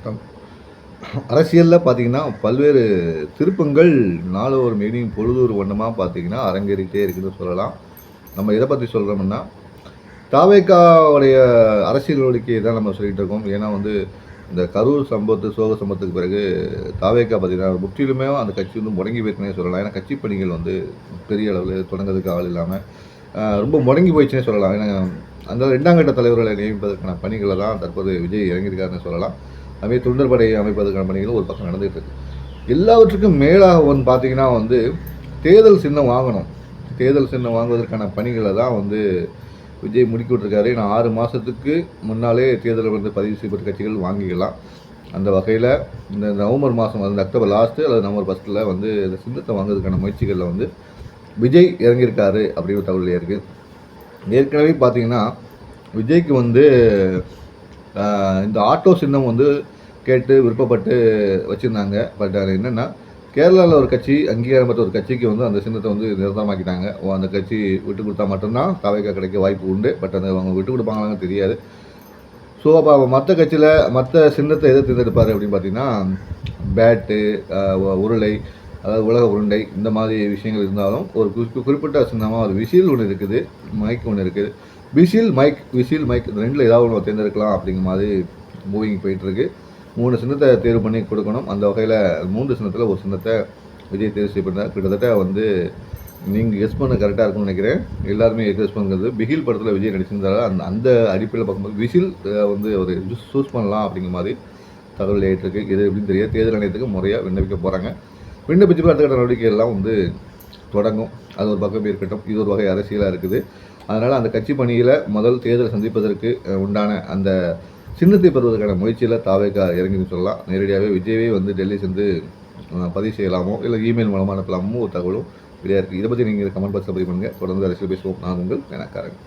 அர்த்தம் அரசியலில் பார்த்தீங்கன்னா பல்வேறு திருப்பங்கள் நாளொரு மேனியும் பொழுதொரு வண்ணமாக பார்த்தீங்கன்னா அரங்கேறிட்டே இருக்குதுன்னு சொல்லலாம். நம்ம இதை பற்றி சொல்கிறோம்னா தாவேக்காவுடைய அரசியல் நடவடிக்கையை தான் நம்ம சொல்லிகிட்டு இருக்கோம். ஏன்னா வந்து இந்த கரூர் சம்பவத்து சோக சம்பவத்துக்கு பிறகு தாவேக்கா பார்த்தீங்கன்னா முற்றிலுமே அந்த கட்சி வந்து முடங்கி போயிருக்குன்னே சொல்லலாம். ஏன்னா கட்சி பணிகள் வந்து பெரிய அளவில் தொடங்குறதுக்கு ஆள் இல்லாமல் ரொம்ப முடங்கி போயிடுச்சுன்னே சொல்லலாம். ஏன்னா அந்த ரெண்டாம் கட்ட தலைவர்களை நியமிப்பதற்கான பணிகளை தான் தற்போது விஜய் இறங்கியிருக்காருன்னு சொல்லலாம். அதுமாதிரி தொண்டர் படை அமைப்பதற்கான பணிகளும் ஒரு பக்கம் நடந்துகிட்டு இருக்கு எல்லாவற்றுக்கும் மேலாக வந்து பார்த்தீங்கன்னா வந்து தேர்தல் சின்னம் வாங்கணும். தேர்தல் சின்னம் வாங்குவதற்கான பணிகளை தான் வந்து விஜய் முடுக்கி விட்டுருக்காரு நான் ஆறு மாதத்துக்கு முன்னாலே தேர்தலில் வந்து பதிவு செய்யப்பட்ட கட்சிகள் வாங்கிக்கலாம். அந்த வகையில் இந்த நவம்பர் மாதம் வந்து அக்டோபர் லாஸ்ட்டு அல்லது நவம்பர் ஃபஸ்ட்டில் வந்து இந்த சின்னத்தை வாங்குறதுக்கான முயற்சிகளில் வந்து விஜய் இறங்கியிருக்காரு அப்படிங்கிற தகவல் இருக்குது ஏற்கனவே பார்த்தீங்கன்னா விஜய்க்கு வந்து இந்த ஆட்டோ சின்னம் வந்து கேட்டு விருப்பப்பட்டு வச்சுருந்தாங்க. பட் அது என்னென்னா கேரளாவில் ஒரு கட்சி அங்கீகாரம் பெற்ற ஒரு கட்சிக்கு வந்து அந்த சின்னத்தை வந்து நிரந்தரமாக்கிட்டாங்க. அந்த கட்சி விட்டு கொடுத்தா மட்டும்தான் தாவைக்கா கிடைக்க வாய்ப்பு உண்டு. பட் அந்த அவங்க விட்டு கொடுப்பாங்களான்னு தெரியாது. ஸோ அப்போ மற்ற கட்சியில் மற்ற சின்னத்தை எதை தேர்ந்தெடுப்பார் அப்படின்னு பார்த்தீங்கன்னா பேட்டு உருளை அதாவது உலக உருண்டை இந்த மாதிரி விஷயங்கள் இருந்தாலும் ஒரு குறிப்பிட்ட சின்னமாக ஒரு விசில் ஒன்று இருக்குது மைக் ஒன்று இருக்குது. விசில் மைக் விசில் மைக் இந்த ரெண்டில் ஏதாவது ஒன்று தேர்ந்தெடுக்கலாம் அப்படிங்கிற மாதிரி மூவிங் போயிட்டுருக்கு. மூணு சின்னத்தை தேர்வு பண்ணி கொடுக்கணும். அந்த வகையில் மூன்று சின்னத்தில் ஒரு சின்னத்தை விஜய் தேர்வு செய்யப்பட்டார். கிட்டத்தட்ட வந்து நீங்கள் கெஸ் பண்ண கரெக்டாக இருக்கும்னு நினைக்கிறேன். எல்லாருமே கெஸ் பண்ணுறது. பிகில் படத்தில் விஜய் நடிச்சிருந்தாலும் அந்த அந்த அடிப்படையில் பார்க்கும்போது விசில் வந்து ஒரு சூஸ் பண்ணலாம் அப்படிங்கிற மாதிரி தகவல் ஏற்றிருக்கு. இது எப்படின்னு தெரியாது தேர்தல் ஆணையத்துக்கு முறையாக விண்ணப்பிக்க போகிறாங்க விண்ணப்பிச்சு அடுத்த கட்ட நடவடிக்கை எல்லாம் வந்து தொடங்கும். அது ஒரு பக்கம் இருக்கட்டும். இது ஒரு வகை அரசியலாக இருக்குது. அதனால் அந்த கட்சி பணியில் முதல் தேர்தல் சந்திப்பதற்கு உண்டான அந்த சின்னத்தை பெறுவதற்கான முயற்சியில் தாவேக்கா இறங்கின்னு சொல்லலாம். நேரடியாகவே விஜயவே வந்து டெல்லி சென்று பதிவு செய்யலாமோ இல்லை இமெயில் மூலமாக அனுப்பலாமோ ஒரு தகவலும் வெளியாக இருக்குது இதை பற்றி நீங்கள் கமெண்ட் பாக்ஸில் பதிவு பண்ணுங்கள் தொடர்ந்து அரசியல் பேசுவோம். நான் உங்கள் எனக்காரங்க